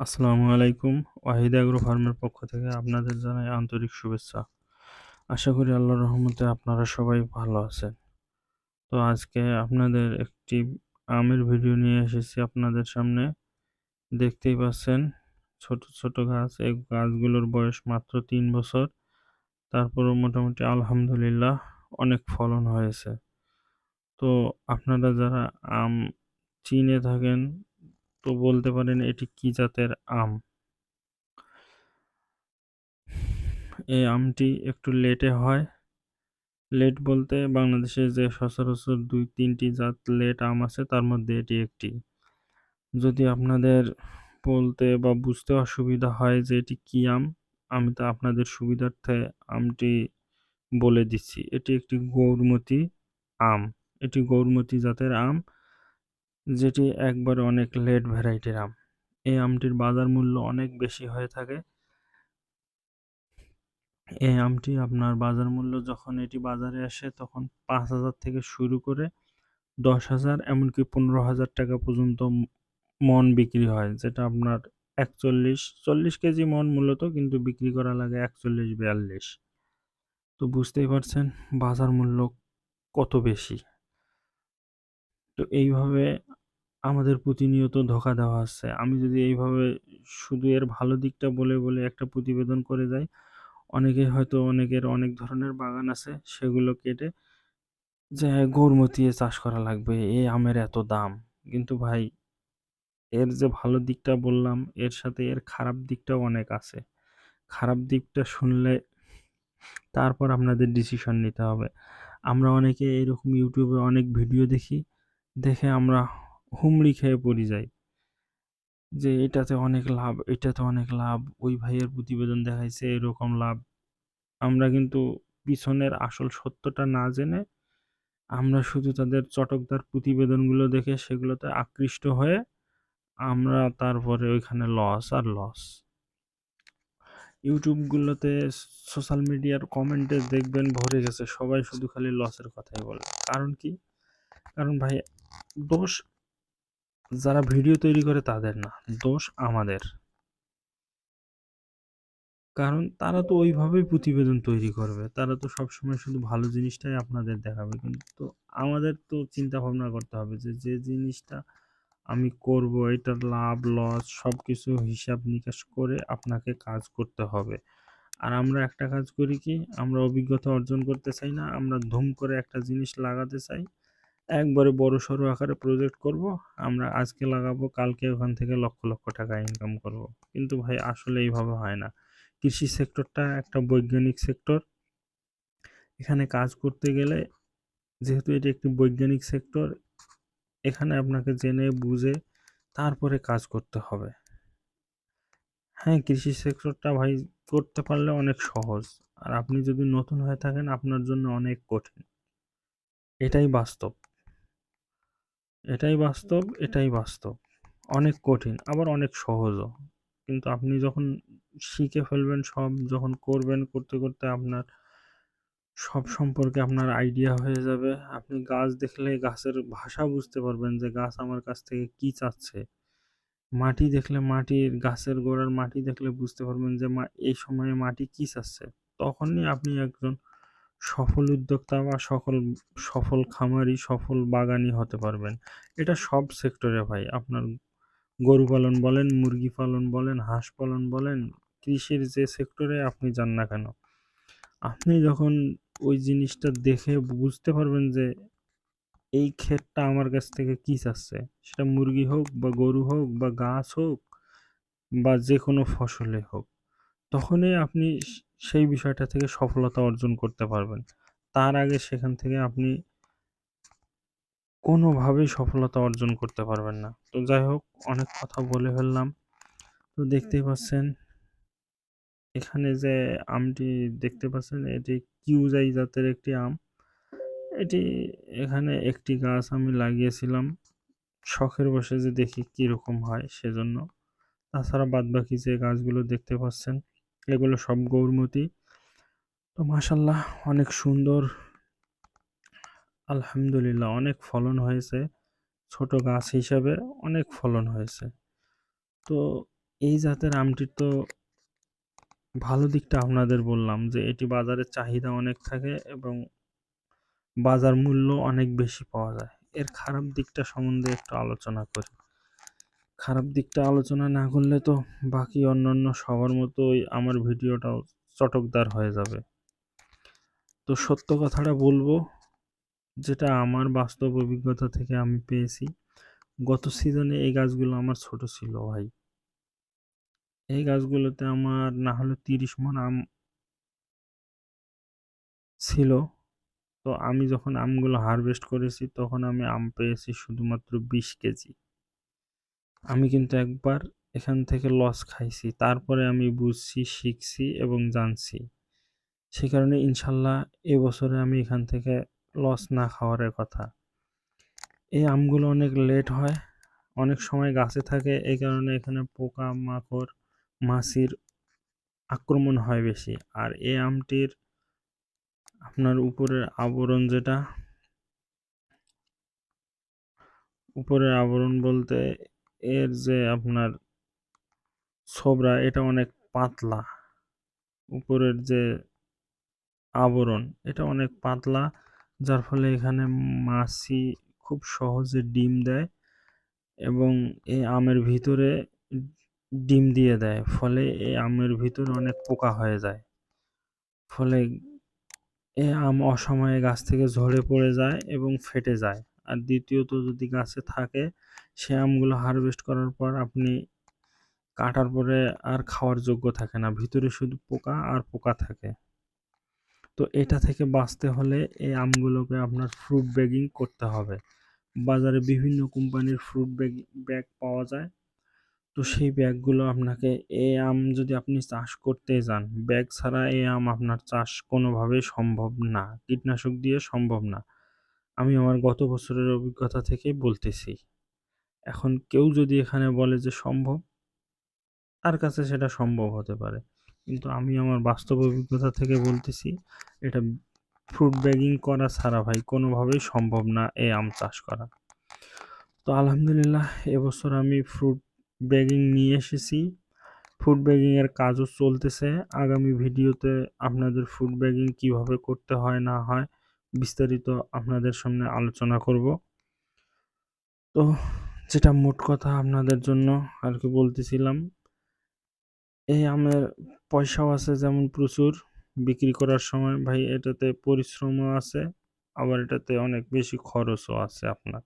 আসসালামু আলাইকুম। ওয়াহিদ অ্যাগ্রো ফার্মের পক্ষ থেকে আপনাদের জানাই আন্তরিক শুভেচ্ছা। আশা করি আল্লাহর রহমতে আপনারা সবাই ভালো আছেন। তো আজকে আপনাদের একটি আমের ভিডিও নিয়ে এসেছি আপনাদের সামনে। দেখতেই পাচ্ছেন ছোট ছোট গাছ। এই গাছগুলোর বয়স মাত্র তিন বছর। তারপরও মোটামুটি আলহামদুলিল্লাহ অনেক ফলন হয়েছে। তো আপনারা যারা আম চিনে থাকেন তো বলতে পারেন এটি কি জাতের আম? এই আমটি একটু লেটে হয়। লেট বলতে বাংলাদেশে যে সচরাচর দুই, তিনটি জাত লেট আম আছে, তার মধ্যে এটি একটি। যদি আপনাদের বলতে বা বুঝতে অসুবিধা হয় যে এটি কী আম, আমি তো আপনাদের সুবিধার্থে আমটি বলে দিচ্ছি। এটি একটি গৌরমতি আম। এটি গৌরমতি জাতের আম। যেটি একবারে অনেক লেট ভ্যারাইটির আম। এই আমটির বাজার মূল্য অনেক বেশি হয়ে থাকে। এই আমটি আপনার বাজার মূল্য যখন এটি বাজারে আসে তখন পাঁচ হাজার থেকে শুরু করে দশ হাজার, এমনকি পনেরো হাজার টাকা পর্যন্ত মন বিক্রি হয়, যেটা আপনার একচল্লিশ, চল্লিশ কেজি মন মূলত, কিন্তু বিক্রি করা লাগে একচল্লিশ বিয়াল্লিশ। তো বুঝতেই পারছেন বাজার মূল্য কত বেশি। তো এইভাবে আমাদের প্রতিনিয়ত ধোকা দেওয়া হচ্ছে আমি যদি এইভাবে শুধু এর ভালো দিকটা বলে বলে একটা প্রতিবেদন করে যাই, অনেকে হয়তো অনেকের অনেক ধরনের বাগান আছে, সেগুলো কেটে যে গৌরমতিয়ে চাষ করা লাগবে এই আমের এত দাম। কিন্তু ভাই, এর যে ভালো দিকটা বললাম, এর সাথে এর খারাপ দিকটাও অনেক আছে। খারাপ দিকটা শুনলে তারপর আপনাদের ডিসিশন নিতে হবে। আমরা অনেকে এরকম ইউটিউবে অনেক ভিডিও দেখি, দেখে আমরা হুমড়ি খেয়ে পড়ে যাই। যে এটাতে অনেক লাভ, এটাতে অনেক লাভ, ওই ভাইয়ের প্রতিবেদন দেখাইছে এরকম লাভ। আমরা কিন্তু পিছনের আসল সত্যটা না জেনে আমরা শুধু তাদের চটকদার প্রতিবেদনগুলো দেখে সেগুলোতে আকৃষ্ট হয়ে আমরা তারপরে ওইখানে লস আর লস ইউটিউবগুলোতে সোশ্যাল মিডিয়ার কমেন্টে দেখবেন ভরে গেছে, সবাই শুধু খালি লসের কথাই বলে। কারণ কি? কারণ ভাই, দোষ যারা ভিডিও তৈরি করে তাদের না দোষ আমাদের। কারণ তারা তো ওইভাবেই প্রতিবেদন তৈরি করবে। তারা তো সবসময় শুধু ভালো জিনিসটাই আপনাদের দেখাবে। কিন্তু আমাদের তো চিন্তা ভাবনা করতে হবে যে যে জিনিসটা আমি করব এটার লাভ লস সব কিছু হিসাব নিকাশ করে আপনাকে কাজ করতে হবে। আর আমরা একটা কাজ করি কি আমরা অভিজ্ঞতা অর্জন করতে চাই না আমরা ধুম করে একটা জিনিস লাগাতে চাই। একবারে বড় সড়ো আকারে প্রজেক্ট করব। আমরা আজকে লাগাবো, কালকে ওখান থেকে লক্ষ লক্ষ টাকা ইনকাম করব। কিন্তু ভাই, আসলে এইভাবে হয় না। কৃষি সেক্টরটা একটা বৈজ্ঞানিক সেক্টর এখানে কাজ করতে গেলে যেহেতু এটি একটি বৈজ্ঞানিক সেক্টর এখানে আপনাকে জেনে, বুঝে তারপরে কাজ করতে হবে। হ্যাঁ কৃষি সেক্টরটা ভাই, করতে পারলে অনেক সহজ। আর আপনি যদি নতুন হয়ে থাকেন, আপনার জন্য অনেক কঠিন। এটাই বাস্তব। এটাই বাস্তব এটাই বাস্তব। অনেক কঠিন, আবার অনেক সহজও। কিন্তু আপনি যখন শিখে ফেলবেন, সব যখন করবেন, করতে করতে আপনার সব সম্পর্কে আপনার আইডিয়া হয়ে যাবে। আপনি গাছ দেখলে গাছের ভাষা বুঝতে পারবেন যে গাছ আমার কাছ থেকে কি চাচ্ছে। মাটি দেখলে মাটির গাছের গোড়ার মাটি দেখলে বুঝতে পারবেন যে মা, এই সময়ে মাটি কি চাচ্ছে। তখনই আপনি একজন সফল উদ্যোক্তা বা সকল সফল খামারি, সফল বাগানি হতে পারবেন। এটা সব সেক্টরে ভাই। আপনার গরু পালন বলেন, মুরগি পালন বলেন, হাঁস পালন বলেন, কৃষির যে সেক্টরে আপনি যান না কেন, আপনি যখন ওই জিনিসটা দেখে বুঝতে পারবেন যে এই ক্ষেতটা আমার কাছ থেকে কী চাচ্ছে, সেটা মুরগি হোক বা গরু হোক বা গাছ হোক বা যে কোনো ফসলে হোক, তখনই আপনি সেই বিষয়টা থেকে সফলতা অর্জন করতে পারবেন। তার আগে সেখান থেকে আপনি কোনোভাবেই সফলতা অর্জন করতে পারবেন না। তো যাই হোক অনেক কথা বলে ফেললাম। তো দেখতেই পাচ্ছেন এখানে যে আমটি দেখতে পাচ্ছেন এটি কিউজাই জাতের একটি আম। এটি এখানে একটি গাছ আমি লাগিয়েছিলাম। শখের বসে যে দেখি কীরকম হয় সেজন্য। তাছাড়া বাদবাকি যে গাছগুলো দেখতে পাচ্ছেন এগুলো সব গৌরমতি। তো মাসাল্লাহ অনেক সুন্দর। আলহামদুলিল্লাহ, অনেক ফলন হয়েছে। ছোট গাছ হিসাবে অনেক ফলন হয়েছে। তো এই জাতের আমটির তো ভালো দিকটা আপনাদের বললাম যে, এটি বাজারে চাহিদা অনেক থাকে এবং বাজার মূল্য অনেক বেশি পাওয়া যায়। এর খারাপ দিকটা সম্বন্ধে একটু আলোচনা করি। খারাপ দিকটা আলোচনা না করলে তো বাকি অন্যান্য সবার মতোই আমার ভিডিওটাও চটকদার হয়ে যাবে। তো সত্য কথাটা বলব, যেটা আমার বাস্তব অভিজ্ঞতা থেকে আমি পেয়েছি, গত সিজনে এই গাছগুলো আমার ছোট ছিল ভাই। এই গাছগুলোতে আমার না হলে তিরিশ মন আম ছিল। তো আমি যখন আমগুলো হারভেস্ট করেছি, তখন আমি আম পেয়েছি শুধুমাত্র বিশ কেজি। আমি কিন্তু একবার এখান থেকে লস খাইছি, তারপরে আমি বুঝছি, শিখছি এবং জানছি। সে কারণে ইনশাল্লাহ এবছরে আমি এখান থেকে লস না খাওয়ার কথা। এই আমগুলো অনেক লেট হয়, অনেক সময় গাছে থাকে, এই কারণে এখানে পোকা মাকড় মাছির আক্রমণ হয় বেশি। আর এই আমটির আপনার উপরের আবরণ যেটা, উপরের আবরণ বলতে এর যে আপনার ছোবরা, এটা অনেক পাতলা। উপরের যে আবরণ, এটা অনেক পাতলা, যার ফলে এখানে মাছি খুব সহজে ডিম দেয় এবং এই আমের ভিতরে ডিম দিয়ে দেয়। ফলে এই আমের ভিতরে অনেক পোকা হয়ে যায়। ফলে এ আম অসময়ে গাছ থেকে ঝরে পড়ে যায় এবং ফেটে যায়। আর দ্বিতীয়ত যদি গাছে থাকে, সে আমগুলো হারভেস্ট করার পর আপনি কাটার পরে আর খাওয়ার যোগ্য থাকে না। ভিতরে শুধু পোকা আর পোকা থাকে। তো এটা থেকে বাঁচতে হলে এই আমগুলোকে আপনার ফ্রুট ব্যাগিং করতে হবে। বাজারে বিভিন্ন কোম্পানির ফ্রুট ব্যাগ ব্যাগ পাওয়া যায়। তো সেই ব্যাগগুলো আপনাকে এই আম যদি আপনি চাষ করতে যান ব্যাগ ছাড়া এই আম আপনার চাষ কোনোভাবেই সম্ভব না। কীটনাশক দিয়ে সম্ভব না। আমি আমার গত বছরের অভিজ্ঞতা থেকে বলতেছি। এখন কেউ যদি এখানে বলে যে সম্ভব, তার কাছে সেটা সম্ভব হতে পারে। কিন্তু আমি আমার বাস্তব অভিজ্ঞতা থেকে বলতেছি, এটা ফ্রুট ব্যাগিং করা ছাড়া ভাই কোনোভাবেই সম্ভব না এই আম চাষ করা। তো আলহামদুলিল্লাহ এবছর আমি ফ্রুট ব্যাগিং নিয়ে এসেছি। ফুড ব্যাগিংয়ের কাজও চলতেছে। আগামী ভিডিওতে আপনাদের ফুড ব্যাগিং কীভাবে করতে হয়, না হয় বিস্তারিত আপনাদের সামনে আলোচনা করব। তো যেটা মোট কথা আপনাদের জন্য আর কি বলতেছিলাম, এই আমের পয়সাও আছে যেমন প্রচুর, বিক্রি করার সময় ভাই এটাতে পরিশ্রমও আছে, আবার এটাতে অনেক বেশি খরচও আছে আপনার।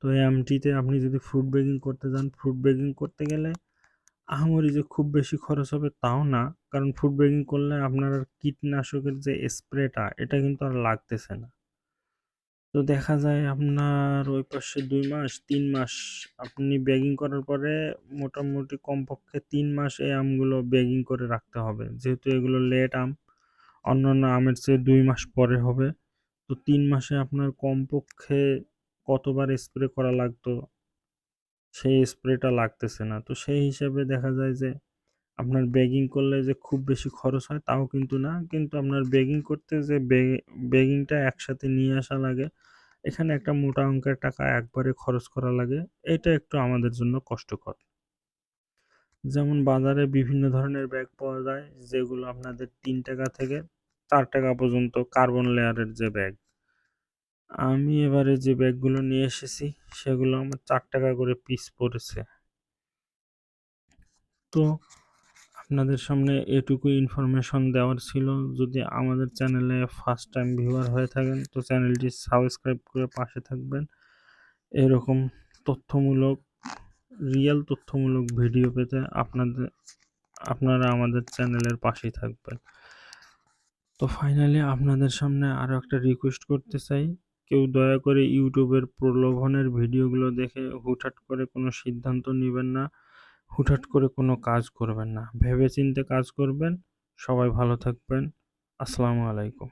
তো এই আমটিতে আপনি যদি ফ্রুট বেগিং করতে যান ফ্রুট বেগিং করতে গেলে আহামরি যে খুব বেশি খরচ হবে তাও না। কারণ ফুড বেগিং করলে আপনার আর কীটনাশকের যে স্প্রেটা, এটা কিন্তু আর লাগতেছে না। তো দেখা যায় আপনার ওই পাশে দুই মাস, তিন মাস আপনি ব্যাগিং করার পরে মোটামুটি কমপক্ষে তিন মাস এই আমগুলো ব্যাগিং করে রাখতে হবে। যেহেতু এগুলো লেট আম, অন্যান্য আমের চেয়ে দুই মাস পরে হবে। তো তিন মাসে আপনার কমপক্ষে কতবার স্প্রে করা লাগতো? সেই স্প্রেটা লাগতেছে না। তো সেই হিসাবে দেখা যায় যে, আপনার বেগিং করলে যে খুব বেশি খরচ হয় তাও কিন্তু না। কিন্তু আপনার বেগিং করতে যে বেগিংটা একসাথে নিয়ে আসা লাগে, এখানে একটা মোটা অঙ্কের টাকা একবারে খরচ করা লাগে, এটা একটু আমাদের জন্য কষ্টকর। যেমন বাজারে বিভিন্ন ধরনের ব্যাগ পাওয়া যায়, যেগুলো আপনাদের তিন টাকা থেকে চার টাকা পর্যন্ত কার্বন লেয়ারের যে ব্যাগ আমি এবারে যে ব্যাগগুলো নিয়ে এসেছি, সেগুলো আমার চার টাকা করে পিস পড়েছে। তো আপনাদের সামনে এটুকু ইনফরমেশন দেওয়ার ছিল। যদি আমাদের চ্যানেলে ফার্স্ট টাইম ভিউয়ার হয়ে থাকেন, তো চ্যানেলটি সাবস্ক্রাইব করে পাশে থাকবেন। এরকম তথ্যমূলক রিয়েল তথ্যমূলক ভিডিও পেতে আপনাদের, আপনারা আমাদের চ্যানেলের পাশেই থাকবেন। তো ফাইনালি আপনাদের সামনে আরও একটা রিকোয়েস্ট করতে চাই। কেউ দয়া করে ইউটিউবের প্রলোভনের ভিডিওগুলো দেখে হুটহাট করে কোনো সিদ্ধান্ত নেবেন না, হুটহাট করে কোনো কাজ করবেন না। ভেবেচিন্তে কাজ করবেন, সবাই ভালো থাকবেন। আসসালামু আলাইকুম।